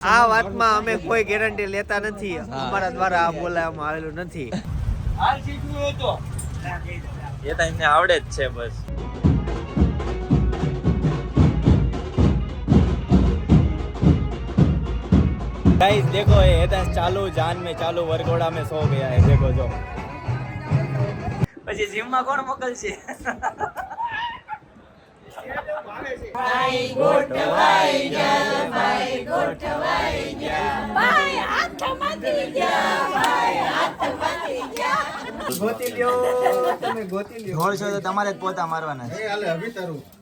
આ વાતમાં અમે કોઈ ગેરંટી લેતા નથી અમારા દ્વારા આ બોલાવવામાં આવેલું નથી એ તો એમને આવડે જ છે બસ गाइस देखो ये था चालू जान में चालू वरघोड़ा में सो गया है देखो जो પછી જીમમાં કોણ મોકલશે ગોતી લ્યો તમે ગોતી લ્યો ઢોળ છો તો તમારે જ પોતા મારવાના છે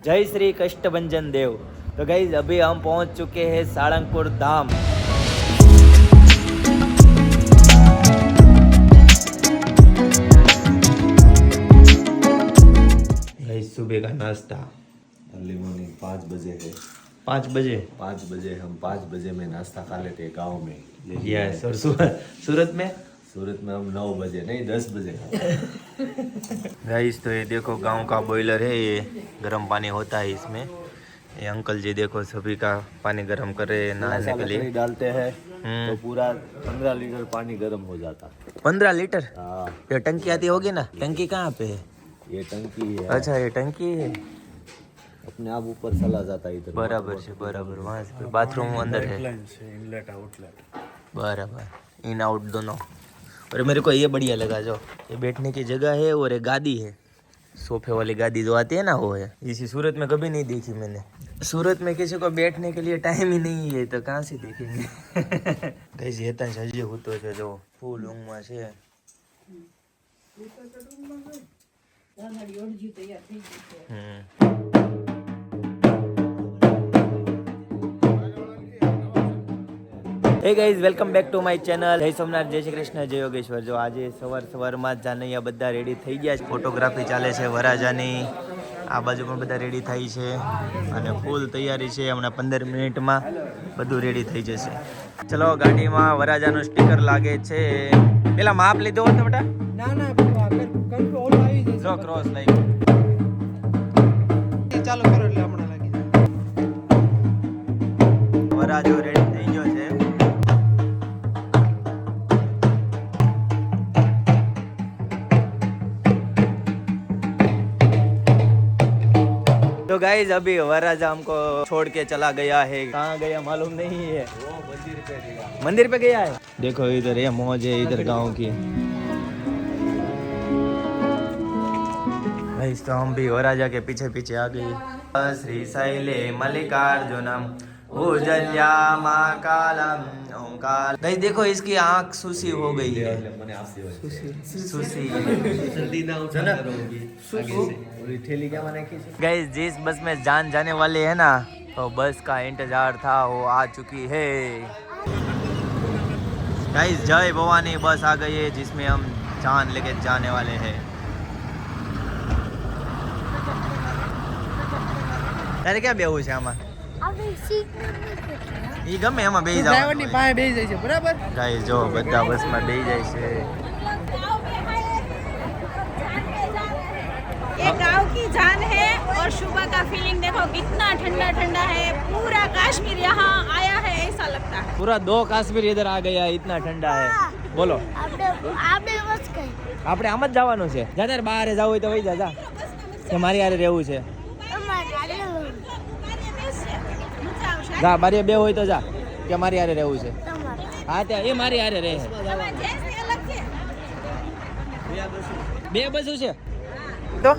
જય શ્રી કષ્ટભંજન દેવ તો ગાઈઝ અભી हम पहुंच चुके हैं सारंगपुर धाम गाइस सुबह का नाश्ता अर्ली मॉर्निंग पाँच बजे है। पाँच बजे? पाँच बजे हम पाँच बजे में नाश्ता खा लेते हैं गाँव में। यस और सूरत सूरत में? सूरत में हम नौ बजे नहीं दस बजे गाइस तो ये देखो गाँव का बॉयलर है ये गर्म पानी होता है इसमें। ये अंकल जी देखो सभी का पानी गर्म कर रहे हैं नहाने के लिए। डालते हैं हम्म। तो पूरा पंद्रह लीटर पानी गर्म हो जाता। पंद्रह लीटर? हाँ। ये टंकी आती होगी ना? टंकी कहाँ पे है? ये टंकी है। अच्छा ये टंकी है। अपने आप ऊपर चला जाता है इधर बराबर से बराबर वहाँ से बाथरूम अंदर है बराबर इन आउट दोनों और मेरे को ये बढ़िया लगा जो ये बैठने की जगह है और एक गादी है सोफे वाली गादी जो आती है ना वो है इसी सूरत में कभी नहीं देखी मैंने सूरत में किसी को बैठने के लिए टाइम ही नहीं है तो कहाँ से देखेंगे कैसी ये तन सजी होतो છે જો ફૂલ ઊંઘમાં છે હમ hey guys welcome back to my channel જય સોમનાથ જય શ્રી કૃષ્ણ જય યોગેશ્વર. જો આજે સવાર સવારમાં જ જાનૈયા બધા રેડી થઈ ગયા છે. ફોટોગ્રાફી ચાલે છે વરાજાની. આ બાજુ પણ બધા રેડી થાય છે. અને ફૂલ તૈયારી છે. હમણાં પંદર મિનિટમાં બધું રેડી થઈ જશે. ચલો ગાડીમાં વરાજાનું સ્ટીકર લાગે છે. પેલા માપ લીધો હતો બેટા? ના ના કંટ્રોલ આવી જશે. જો ક્રોસ લાગ્યો. ચાલુ કરો એટલે હમણાં લાગી વરાજો રેડી तो गाइज़ अभी वराजा हमको छोड़ के चला गया है। कहाँ गया मालूम नहीं है। मंदिर पे गया। है? देखो इधर ये मौज है इधर गाँव की। गाइस तो हम भी वराजा के पीछे पीछे आ गए श्री शैले मल्लिकार्जुनम उजल्या महाकालम ओंकार। गाइस देखो इसकी आँख सुसी हो गई है। मैंने आपसे बोला। सुसी जल्दी ना उठा करोगी आगे से पूरी ठेली क्या माने की गाइस जिस बस में जान जाने वाले है ना तो बस का इंतजार था वो आ चुकी है गाइस जय भवानी बस आ गई है जिसमें हम जान लेके जाने वाले हैं તારે ક્યાં બેવું છે આમાં ઈ ગમે એમાં બેસી ડ્રાઈવરની જાવ પાસે બેસી જાય છે બરાબર ગાઈસ જો બધા બસમાં બેસી જાય છે ये गांव की जान है और सुबह का फीलिंग देखो कितना ठंडा ठंडा है पूरा कश्मीर यहाँ आया है ऐसा लगता है પૂરા દો કાશ્મીર ઇધર આ ગયા ઇતના ઠંડા હે બોલો આપણે બસ કઈ આપણે આમ જ જવાનું છે જા તારે બહાર જવું હોય તો વહી જા જા કે મારી હારે રહેવું છે જા બારી બે હોય તો જા કે મારી હારે રહેવું છે હા ત્યાં એ મારી હારે રહે છે બે બસો છે તો?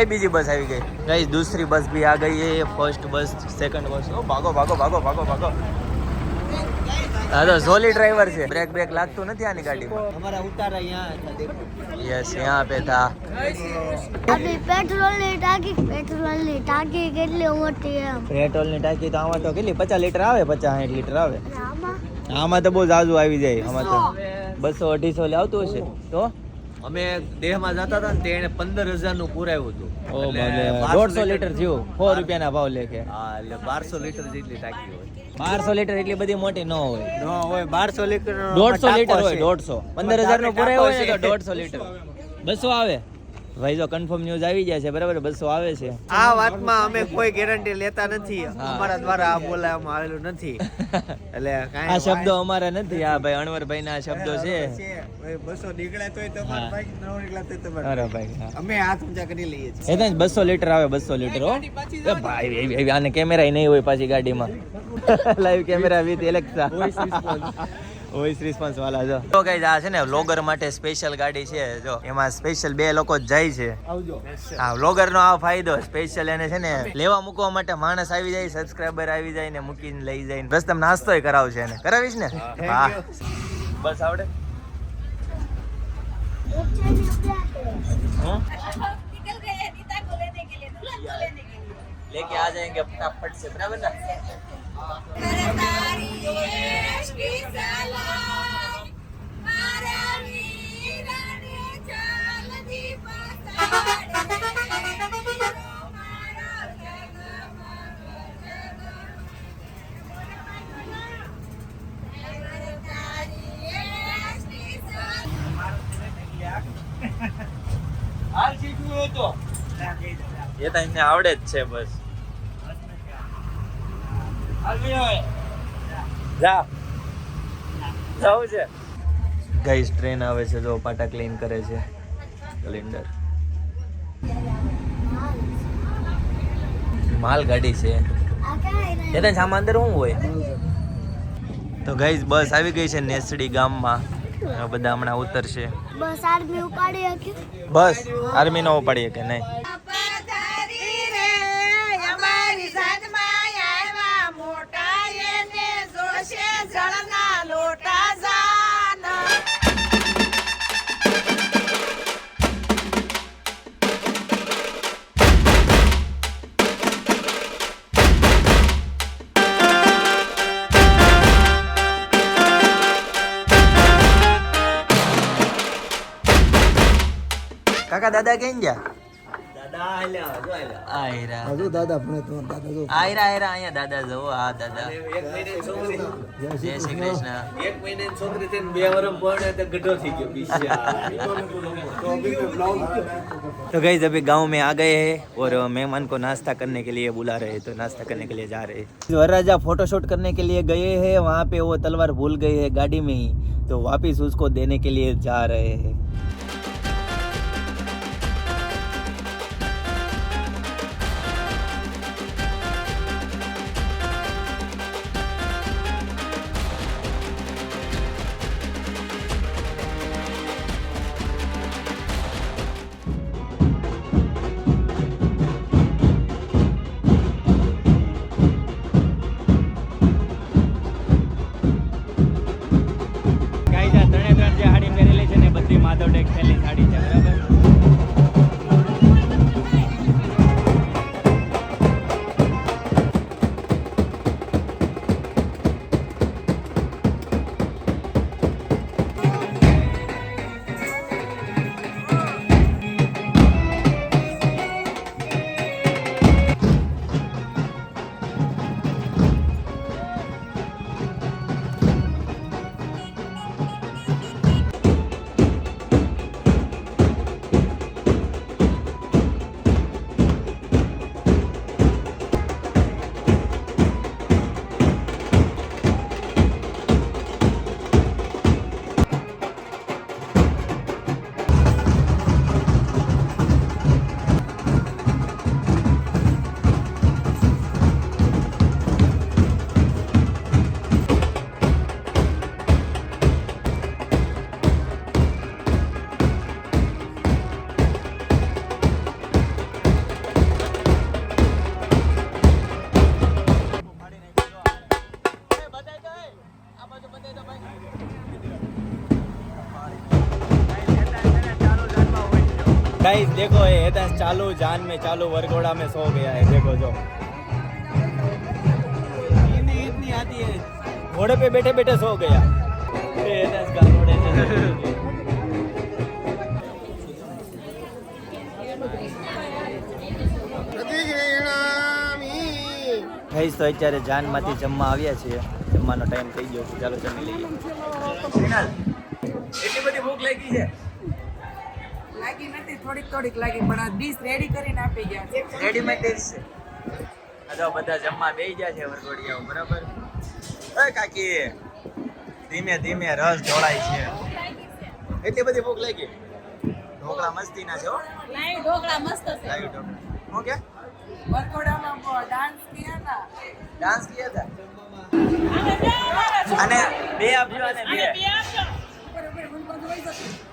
એ બીજી બસ આવી ગઈ? ગઈ દૂસરી બસ બી આ ગઈ એ ફર્સ્ટ બસ સેકન્ડ બસ ઓ ભાગો ભાગો ભાગો ભાગો ભાગો. હા તો ઝોલી ડ્રાઈવર છે. બ્રેક બ્રેક લાગતું નથી આની ગાડીમાં? અમારા ઉતારા અહીંયા યસ યહાં પે થા અભી પેટ્રોલની ટાંકી પેટ્રોલની ટાંકી કેટલી મોટી એમ. પેટ્રોલની ટાંકી તો આમાં તો કેટલી? 50 લિટર આવે 50 લિટર આવે. આમાં? આમાં તો બહુ જાજુ આવી જાય આમાં તો. 200 250 લે આવતું હશે. તો? અમે દેહમાં જતા હતા ને તેને પંદર હજારનું પુરાયું હતું. ઓ એટલે ભલે 1200 દોઢસો લીટર થયું સો રૂપિયાના ભાવ લેખે હા એટલે બારસો લીટર જેટલી ટાંકી હોય. બારસો લીટર એટલી બધી મોટી ન હોય. ન હોય બારસો લીટર દોઢસો લીટર હોય દોઢસો. પંદર હજારનું પુરાયું હોય ને તો દોઢસો લીટર બસો આવે. ભાઈ જો કન્ફર્મ ન્યૂઝ આવી જાય છે બરાબર? બસો આવે છે. આ વાતમાં અમે કોઈ ગેરંટી લેતા નથી. અમારા દ્વારા આ બોલાવવામાં આવેલું નથી. એટલે આ શબ્દો અમારા નથી. આ ભાઈ અણવરભાઈ ના શબ્દો છે. બસો નીકળે તોય તમારા ભાઈ ન નીકળે તોય તમારા અરે ભાઈ. અમે હાથ ઊંચા કરી લઈએ છીએ. એટલે તો બસો લીટર આવે બસો લીટર હો. એ ભાઈ આને કેમેરા નહીં હોય પાછી ગાડીમાં. Live camera with Alexa voice response વાલા જો તો ગાઈઝ આ છે ને વ્લોગર માટે સ્પેશિયલ ગાડી છે જો એમાં સ્પેશિયલ બે લોકો જ જાય છે હા વ્લોગર નો આ ફાયદો સ્પેશિયલ એને છે ને લેવા મૂકવા માટે માણસ આવી જાય સબસ્ક્રાઇબર આવી જાય ને મૂકીને લઈ જાય ને રસ્તામાં નાસ્તોય કરાવશે એને કરાવીશ ને હા બસ આવડે હમ? निकल गए हैं नीता को लेने के लिए दुल्हन को लेने के लिए लेके आ जाएंगे फटाफट से बराबर ना એને આવડે જ છે બસ. જા. જવું છે. ગાઈસ ટ્રેન આવે છે જો પાટા ક્લીન કરે છે. સિલિન્ડર માલ ગાડી છે. એ તો સામાન અંદર શું હોય? તો ગાઈસ બસ આવી ગઈ છે નેસડી ગામમાં. બધા હમણાં ઉતરશે. બસ આર્મી ઉપાડી બસ આર્મી નો ઉપાડી કે નહીં. કાકા દાદા કેમ ગયા આયરા હજુ દાદા ભણે તો દાદા જો આયરા આયરા અહીંયા દાદા જો આ દાદા એક મહિને છોકરી જય શ્રી કૃષ્ણ એક મહિને છોકરી થઈને બે વર્ષ ભણે તો ગઢો થઈ ગયો तो गई अभी गांव में आ गए हैं और मेहमान को नाश्ता करने के लिए बुला रहे हैं तो नाश्ता करने के लिए जा रहे हैं वरराजा फोटोशूट करने के लिए गए हैं वहाँ पे वो तलवार भूल गए हैं गाड़ी में ही तो वापिस उसको देने के लिए जा रहे हैं गाइस देखो ये हेतंस चालू जान में चालू वरघोड़ा में सो गया है देखो जो हिंदी इतनी आती है घोड़े पे बैठे बैठे सो गया ये हेतंस का घोड़े से सो गया। ગાઈસ તો અત્યારે જાનમાંથી જમવા આવ્યા છીએ જમવાનો ટાઈમ થઈ ગયો છે ચાલો જમી લઈએ એટલી બધી ભૂખ લાગી છે લાગી નથી થોડીક થોડીક લાગી પણ આ ડીશ રેડી કરીને આપી ગયા છે. રેડીમેડ ડીશ છે. આ તો બધા જમવા બેસી ગયા છે વરઘોડિયાઓ બરાબર? એ કાકી ધીમે ધીમે રસ ઢોળાય છે. એટલી બધી ભૂખ લાગી? ઢોકળા મસ્તીના છે હો. લાઈવ ઢોકળા મસ્ત છે. લાવી ઢોકળા. હું કે? વરઘોડામાં ડાન્સ કિયા હતા. ડાન્સ કિયા હતા? અને બે આપજો અને બે. આપજો. ઉપર ઉપર તાજા પાછા થઈ જશે.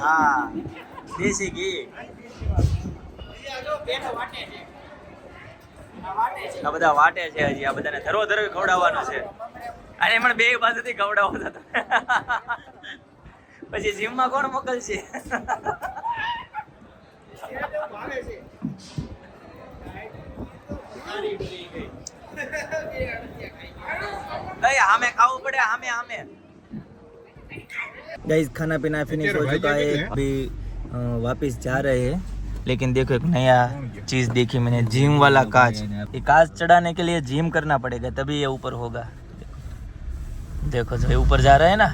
હા, દેશી ઘી. આ બધા વાટે છે હજી, આ બધાને ધરો ધરો ખવડાવવાનો છે. અને પણ બે બાજુથી ખવડાવો પછી જીમમાં કોણ મોકલશે? हमें खाओ पड़े हमें हमें। गाइस खाना पीना फिनिश हो चुका है। अभी वापस जा रहे हैं। लेकिन देखो एक नया चीज़ देखी मैंने जिम वाला काज। ये कांच चढ़ाने के लिए जिम करना पड़ेगा तभी ये ऊपर होगा। देखो जो ऊपर जा रहा है ना।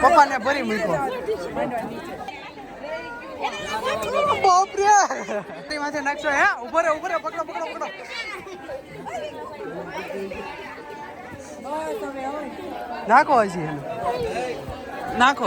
પપ્પાને ભરી મૂક્યો બાપરે તે માથે નાખશો, હે? ઊભો રે રે પકડો પકડો પકડો. નાખો હજી નાખો.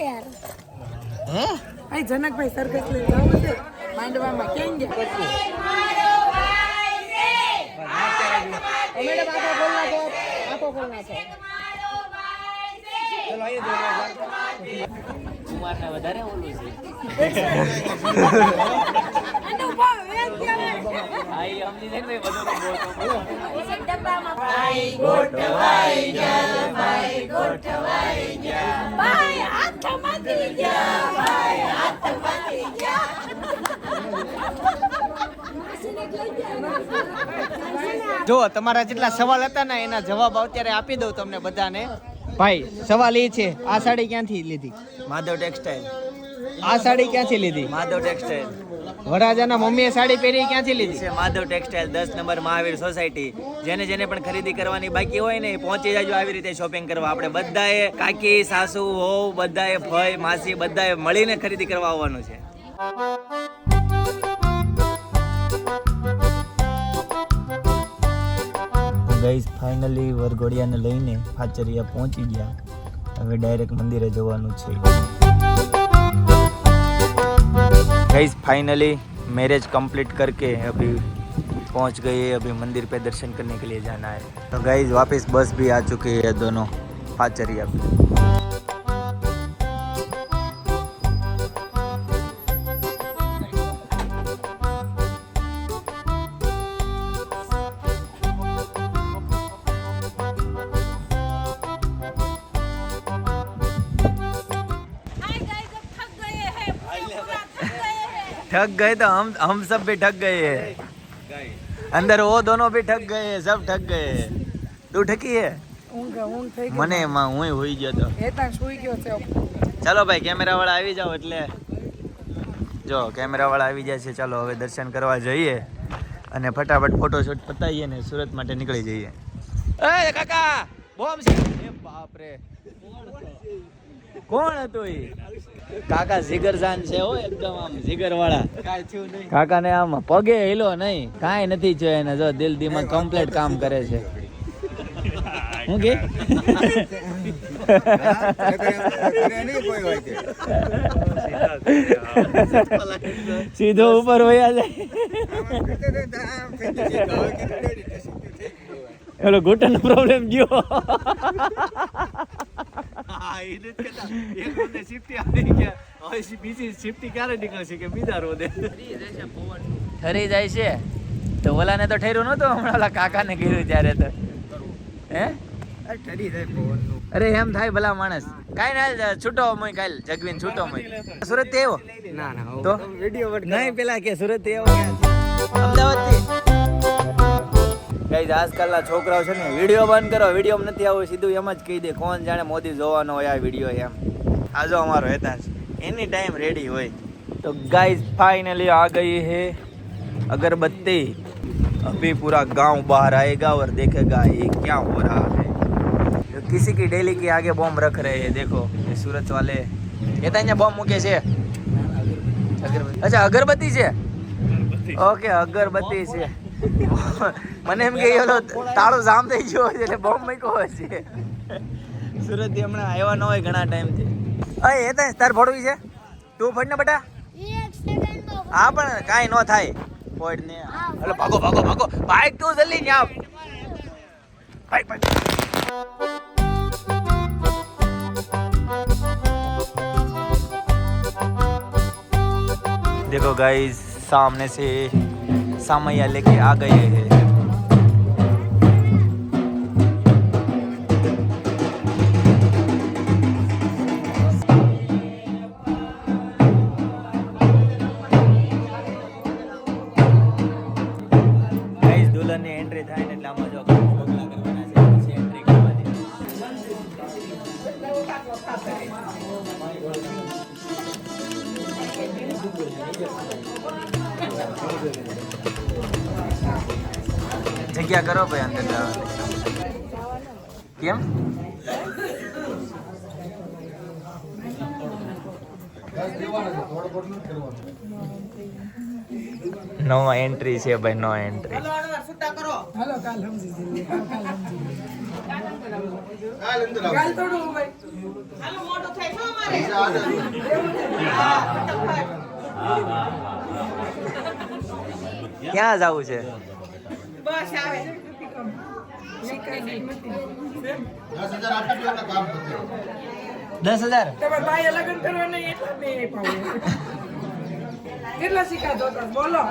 हैं અહીં જનકભાઈ સરકસ લઈ જવું છે? માંડવામાં કેમ ગયા? કુમારને વધારે ઓલું છે. હા હાથમાંથી ગયા ભાઈ ગયા જો તમારા જેટલા સવાલ હતા ને એના જવાબ અત્યારે આપી દઉં તમને બધાને. ભાઈ સવાલ એ છે આ સાડી ક્યાંથી લીધી? માધવ ટેક્સટાઇલ. આ સાડી ક્યાંથી લીધી? માધવ ટેક્સટાઇલ. વરાજાના મમ્મીએ સાડી પહેરી ક્યાંથી લીધી? છે માધવ ટેક્સટાઇલ દસ નંબર મહાવીર સોસાયટી. જેને જેને પણ ખરીદી કરવાની બાકી હોય ને એ પહોંચી જાજો આવી રીતે શોપિંગ કરવા. આપણે બધાએ કાકી સાસુ હોવ બધાએ ભાઈ માસી બધાએ મળીને ખરીદી કરવા આવવાનું છે. ગઈસ ફાઇનલી વરઘોડિયાને લઈને ફાચરિયા પહોંચી ગયા. હવે ડાયરેક્ટ મંદિરે જવાનું છે. गाइस फाइनली मैरिज कंप्लीट करके अभी पहुंच गए अभी मंदिर पे दर्शन करने के लिए जाना है तो गाइस वापस बस भी आ चुकी है दोनों पाचरिया पे ठग गए तो हम हम सब भी ठग गए हैं अंदर वो दोनों भी ठग गए हैं सब ठग गए हैं તું ઠકી હે ઊંઘ ઊંઘ થઈ ગઈ મને એમાં હું હોઈ ગયો તો હેતાન સુઈ ગયો છે ચાલો ભાઈ કેમેરા વાળા આવી જાઓ એટલે જો કેમેરા વાળા આવી જાય છે ચાલો હવે દર્શન કરવા જઈએ અને ફટાફટ ફોટોશૂટ પતાવીએ ને સુરત માટે નીકળી જઈએ એ કાકા બોમ્બ છે એ બાપ રે કોણ હતું એ કાકા જીગર જાન છે હો એકદમ આમ જીગર વાળા કાકા ને આમ પગે હેલો નહીં. કાંઈ નથી છે એને જો દિલ દિમાગ કમ્પ્લીટ કામ કરે છે. હું કે? સીધો ઉપર વયા જાય. એલો ઘૂંટણ પ્રોબ્લેમ ગયો. ઠરી જાય છે. તો ઓલાને તો ઠર્યું નહોતું હમણાં ઓલા કાકાને કીધું ત્યારે તો. હે? અરે એમ થાય ભલા માણસ. કાઈ ના છૂટો મોય કાલ જગવીન છૂટો મોય. સુરતથી આવ્યો ના ના તો નહીં પેલા કે સુરતથી આવ્યો અમદાવાદથી ગાઈઝ આજકાલના છોકરાઓ છે ને વિડીયો બંધ કરો વિડીયો નથી આવો સીધું એમ જ કહી દે કોણ જાણે મોદી જોવાનો હોય આ વિડીયો એમ આ જો અમારો હેતાંશ એની ટાઈમ રેડી હોય તો गाइस फाइनली आ गई है अगरबत्ती अभी पूरा गांव बाहर आएगा और देखेगा ये क्या हो रहा है तो किसी की डेली के आगे बॉम्ब रख रहे हैं देखो ये सूरत वाले ये तो અહીંયા બોમ્બ મૂકે છે અગરબત્તી અચ્છા અગરબત્તી છે ઓકે અગરબત્તી છે મને એમ કે ઓલો તાળો જામ થઈ ગયો છે એટલે બોમ્બ મૂક્યો છે સુરત થી હમણાં આવ્યા ન હોય ઘણા ટાઈમથી અય એ તાર તાર ફોડવી છે તું ફોડ ને બેટા એક સેકન્ડમાં હા પણ કાંઈ ન થાય ફોડ ને એટલે ભાગો ભાગો ભાગો બાઈક તું જલ્દી ને આવ બાઈક બાઈક देखो गाइस सामने से सामैया लेके आ गए हैं ગાઈસ દુલ્હનની એન્ટ્રી થાય ને એટલે આમાં જો પગલા કરવાના છે પછી એન્ટ્રી કરવાની જગ્યા કરો ભાઈ અંદર જવાની. કેમ? નો એન્ટ્રી છે ભાઈ નો એન્ટ્રી હાલો કાલ સમજી જઈએ કાલ કાલ સમજી જઈએ. કાલ તોડું ભાઈ ક્યાં જવું છે? બસ આવે. દસ હજાર તમારે ભાઈ લગ્ન કરવાના એટલા બે પાવે કેટલા શીખાતો હતો બોલો.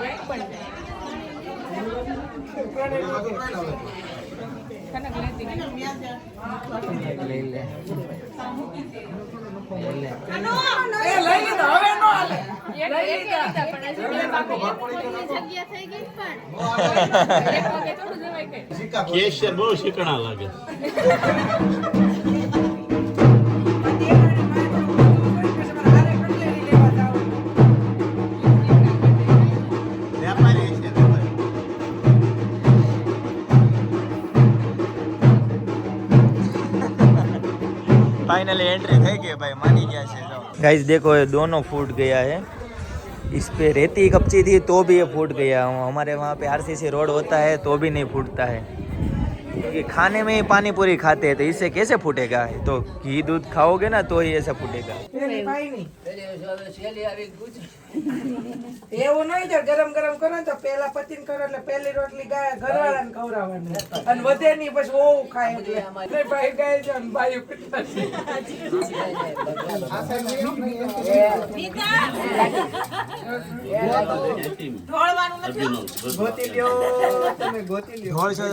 એ લઈ લીધા હવે નો હાલે. કેશિયર બહુ શીખણા ફાઇનલી એન્ટ્રી થઈ ગઈ ભાઈ માની ગયા છે. गाइस देखो ये दोनों फूट गया है। इस पर रेती कपची थी तो भी ये फूट गया। हमारे वहाँ पे आरसीसी रोड होता है तो भी नहीं फूटता है। क्योंकि खाने में ही पानी पूरी खाते हैं तो इससे कैसे फूटेगा? तो घी दूध खाओगे ना तो ही ऐसा फूटेगा। એવું નહીં જો ગરમ ગરમ કરો તો પેલા પતિન કરો એટલે પેલી રોટલી ગાય ઘરવાળાને ખવડાવવાની. અને વધે નહીં પછી ઓવું ખાય એટલે. ભાઈ ગાય છે અને ભાઈ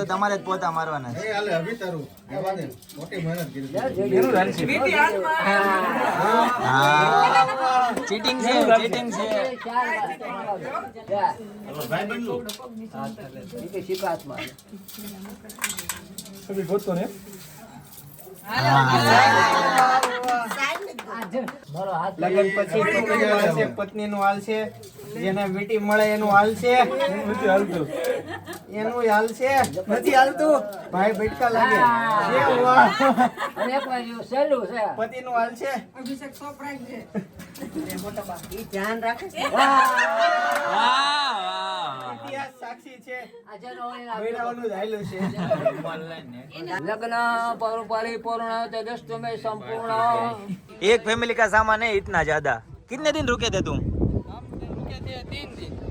તમારે જ પોતા મારવાના ચીટિંગ છે ચીટિંગ છે. લગન પછી પત્નીનું નું હાલ છે જેને વીટી મળે એનું નથી હાલતું એનું હાલશે નથી હાલતું ભાઈ બેટકા લાગે પતિ નું હાલ છે ઇતિહાસ સાક્ષી છે. બૈરાઓનું જ હાલ્યું છે एक फैमिली का सामान है इतना ज्यादा कितने दिन रुके थे तुम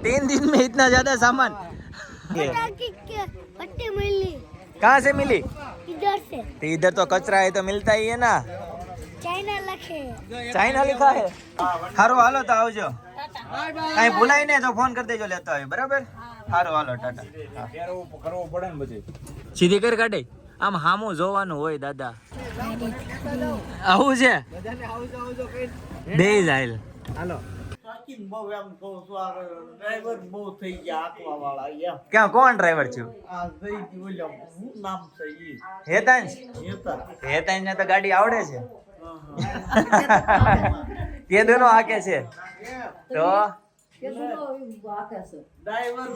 तीन दिन में इतना ज्यादा सामान टाकी के पट्टी मिली कहाँ से मिली इधर से तो इधर तो कचरा है तो मिलता ही है ना ચાઇના લખે. ચાઇના લખા હે? હારો હાલો તો આવજો. કઈ ભૂલાય ને તો ફોન કરી દેજો લેતા આવી બરાબર? હારો હાલો ટાટા. કરવો પડે ને બધી સીધી કર કાઢે. આમ હામું જોવાનું હોય દાદા. આવું છે? દે જાયલ. હાલો. ક્યાં કોણ ડ્રાઈવર છું? હેતાંશ? હેતાંશ. ને તો ગાડી આવડે છે.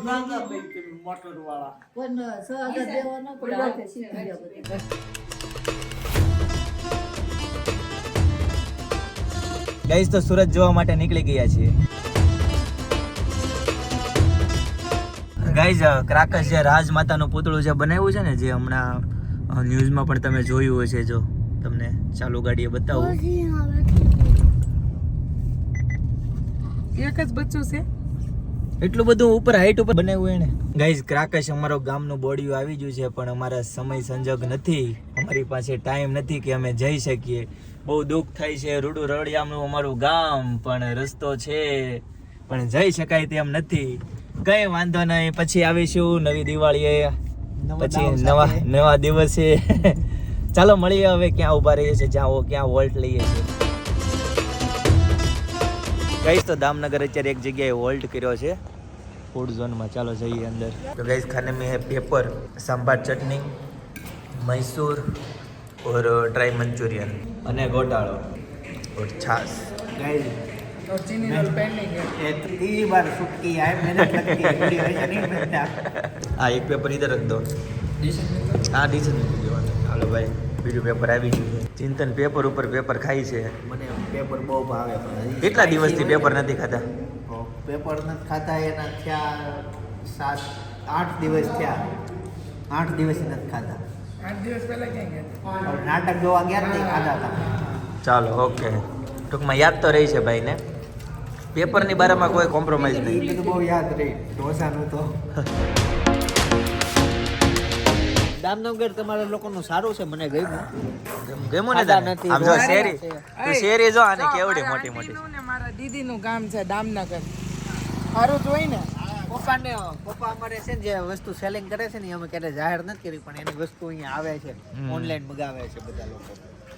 નાના થઈ તમે મોટર વાળા ગાઈસ તો? સુરત જોવા માટે નીકળી ગયા છીએ. ગાઈઝ ક્રાકસ જે રાજમાતાનું પૂતળું જે બનાવ્યું છે ને જે હમણાં ન્યૂઝમાં પણ તમે જોયું હશે જો. તમને ચાલુ ગાડીએ બતાવું. એક જ બચ્ચું છે? એટલું બધું ઉપર હાઈટ ઉપર બનાવ્યું એને ગાઈઝ ક્રાકશ અમારો ગામનું બોડીયું આવી ગયું છે પણ અમારા સમય સંજોગ નથી. અમારી પાસે ટાઈમ નથી કે અમે જઈ શકીએ. બહુ દુઃખ થાય છે રૂડું રળિયામનું અમારું ગામ પણ રસ્તો છે. પણ જઈ શકાય તેમ નથી. કઈ વાંધો નહીં પછી આવીશું નવી દિવાળીએ. પછી નવા નવા દિવસે. ચાલો મળીએ હવે ક્યાં ઊભા રહીએ છીએ જ્યાં ક્યાં વોલ્ટ લઈએ છીએ. કહીશ તો દામનગર અત્યારે એક જગ્યાએ વોલ્ટ કર્યો છે. ફૂડ ઝોનમાં ચાલો જઈએ અંદર. તો ગઈસ ખાને મેં હે પેપર સંભાર ચટણી મૈસૂર ઓર ડ્રાય મંચુરિયન. અને ગોટાળો. ઓર છાસ આ એક પેપર ઇધર રખ દો. હા ડીશ ચાલો ભાઈ બીજું પેપર આવી ગયું છે. ચિંતન પેપર ઉપર પેપર ખાય છે. મને પેપર બહુ ભાવે પણ કેટલા દિવસથી પેપર નથી ખાતા? પેપર નથી ખાતા એના થયા સાત આઠ દિવસ થયા. આઠ દિવસ નથી ખાતા. આઠ દિવસ પહેલા ક્યાં ગયા નાટક જોવા ગયા નહીં ખાતા હતા? ચાલો ઓકે ટૂંકમાં યાદ તો રહી છે ભાઈને. પેપરની બારામાં કોઈ કોમ્પ્રોમાઇઝ નહીં. બહુ યાદ રહી. ઢોસાનું તો. દામનગર તમારા લોકોનું સારું છે મને ગમ્યું. ગમ્યું ને તને? નથી, આમ જો શેરી છે. તું શેરી જો આને કેવડી મોટી મોટી ને મારા દીદીનું ગામ છે દામનગર. સારું જોઈ ને? પપ્પાને પપ્પા અમારે છે ને જે વસ્તુ સેલિંગ કરે છે ને અમે ક્યારે જાહેર નથી કરી પણ એની વસ્તુ અહીંયા આવે છે. ઓનલાઈન મગાવે છે બધા લોકો.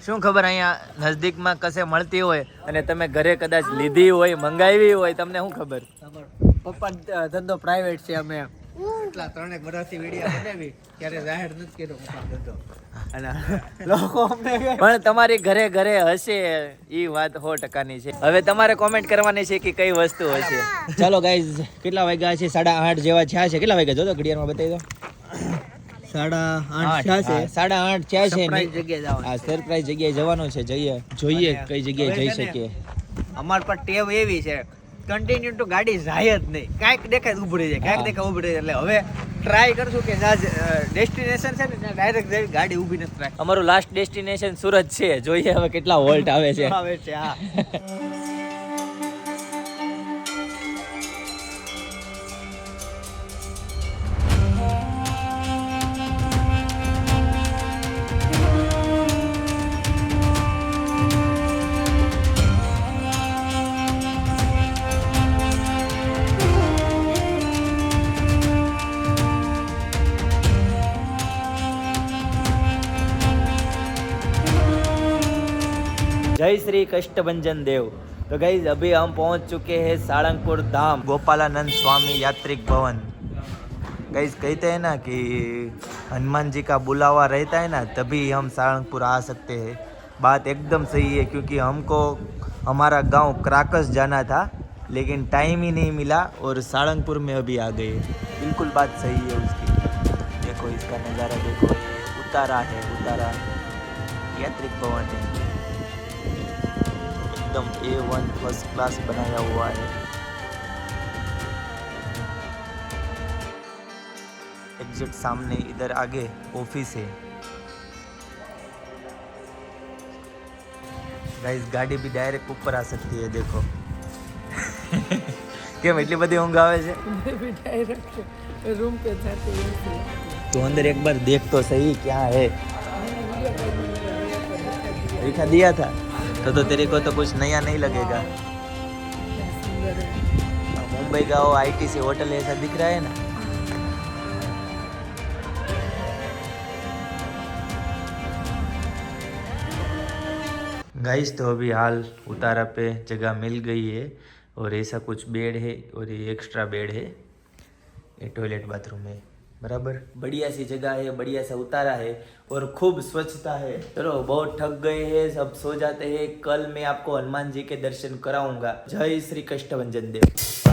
શું ખબર અહીંયા નજદીકમાં કશે મળતી હોય અને તમે ઘરે કદાચ લીધી હોય મંગાવી હોય તમને શું ખબર? પપ્પા ધંધો પ્રાઇવેટ છે અમે. એટલા ત્રણેક વર્ષથી વીડિયો બનાવી ત્યારે જાહેર નથી કર્યો ધંધો લોકો પણ તમારી ઘરે ઘરે હશે એ વાત સો ટકાની છે. હવે તમારે કોમેન્ટ કરવાની છે કે કઈ વસ્તુ હશે? ચાલો ગાઈઝ કેટલા વાગ્યા છે? સાડા આઠ જેવા થયા છે. કેટલા વાગ્યા? જોતો ઘડિયાળમાં બતાવી દો. સાડા આઠ થયા છે. સાડા આઠ થયા છે. આ સરપ્રાઈઝ જગ્યાએ જવાનું છે. જઈએ. જોઈએ કઈ જગ્યાએ જઈ શકીએ. અમાર પર ટેવ એવી છે. કન્ટિન્યુ તો ગાડી જાય જ નહીં. કાંઈક દેખાય ઉભરી જાય કાંઈક. દેખાય ઉભરી જાય. એટલે હવે ટ્રાય કરશું કે જ્યાં ડેસ્ટિનેશન છે ને ત્યાં ડાયરેક્ટ જઈ ગાડી ઊભી નથી રાખી. અમારું લાસ્ટ ડેસ્ટિનેશન સુરત છે. જોઈએ હવે કેટલા વોલ્ટ આવે છે. આવે છે હા. जय श्री कष्टभंजन देव। तो गई अभी हम पहुँच चुके हैं सारंगपुर धाम। गोपालानंद स्वामी यात्रिक भवन। गई कहते हैं ना कि हनुमान जी का बुलावा रहता है ना, तभी हम सारंगपुर आ सकते हैं। बात एकदम सही है, क्योंकि हमको, हमारा गाँव क्राकस जाना था, लेकिन टाइम ही नहीं मिला और सारंगपुर में अभी आ गए। बिल्कुल बात सही है उसकी। देखो, इसका नज़ारा देखो। उतारा है, उतारा यात्रिक भवन है। एकदम ए वन फर्स्ट क्लास बनाया हुआ है एग्जिट सामने इधर आगे ऑफिस है ગાઈઝ ગાડી બી ડાયરેક્ટ ઉપર આ सकती है देखो કેમ એટલી બધી ઊંઘ આવે છે रूम पे जाते हैं तो अंदर एक बार देख तो सही क्या है दिखा दिया था तो तो तेरे को तो कुछ नया नहीं लगेगा। मुंबई का वो आईटीसी होटल ऐसा दिख रहा है ना? गाइस तो अभी हाल उतारा पे जगह मिल गई है और ऐसा कुछ बेड है और ये एक्स्ट्रा बेड है। ये टॉयलेट बाथरूम है। बराबर? बढ़िया सी जगह है, बढ़िया सा उतारा है और खूब स्वच्छता है। चलो, बहुत थक गए हैं, सब सो जाते हैं। कल मैं आपको हनुमान जी के दर्शन कराऊँगा। जय श्री कृष्ण वंजन देव।